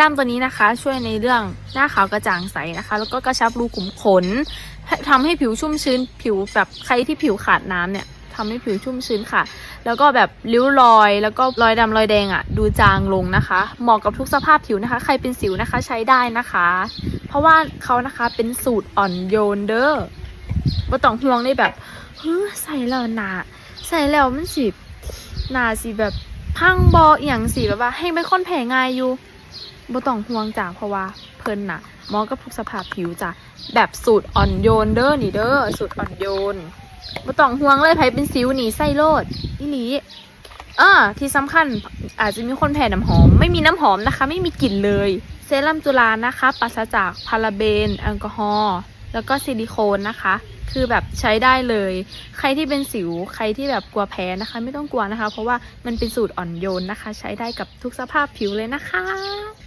รั่มตัวนี้นะคะ ช่วยในเรื่องหน้าขาวกระจ่างใสนะคะ แล้วก็กระชับรูขุมขนทำให้ผิวชุ่มชื้น ผิวแบบใครที่ผิวขาดน้ำเนี่ยทำให้ผิวชุ่มชื้นค่ะ แล้วก็แบบริ้วรอย แล้วก็รอยดำรอยแดงอะ่ะ ดูจางลงนะคะ เหมาะกับทุกสภาพผิวนะคะ ใครเป็นสิวนะคะใช้ได้นะคะ เพราะว่าเขานะคะเป็นสูตรอ่อนโยนเด้อบ่ต้องห่วงได้แบบเฮ้ยใส่แล้วหนาใส่แล้วมันสิหนาสิแบบพังบออย่างสิแบบว่า ให้ไม่ค่อนแพ้ง่ายอยู่ บ่ต้องห่วงจ้ะเพราะว่าเพิ่นน่ะเหมาะกับทุกสภาพผิวจ้ะแบบสูตรอ่อนโยนเด้อนี่เด้อสูตรอ่อนโยนบ่ต้องห่วงเลยไผเป็นสิวหนีไส้โลดอีหลีเออที่สำคัญอาจจะมีคนแพ้น้ำหอม ไม่มีน้ำหอมนะคะ ไม่มีกลิ่นเลย เซรั่มจุฬานะคะปราศจากพาราเบน แอลกอฮอล์แล้วก็ซิลิโคนนะคะ คือแบบใช้ได้เลย ใครที่เป็นสิว ใครที่แบบกลัวแพ้นะคะ ไม่ต้องกลัวนะคะ เพราะว่ามันเป็นสูตรอ่อนโยนนะคะ ใช้ได้กับทุกสภาพผิวเลยนะคะ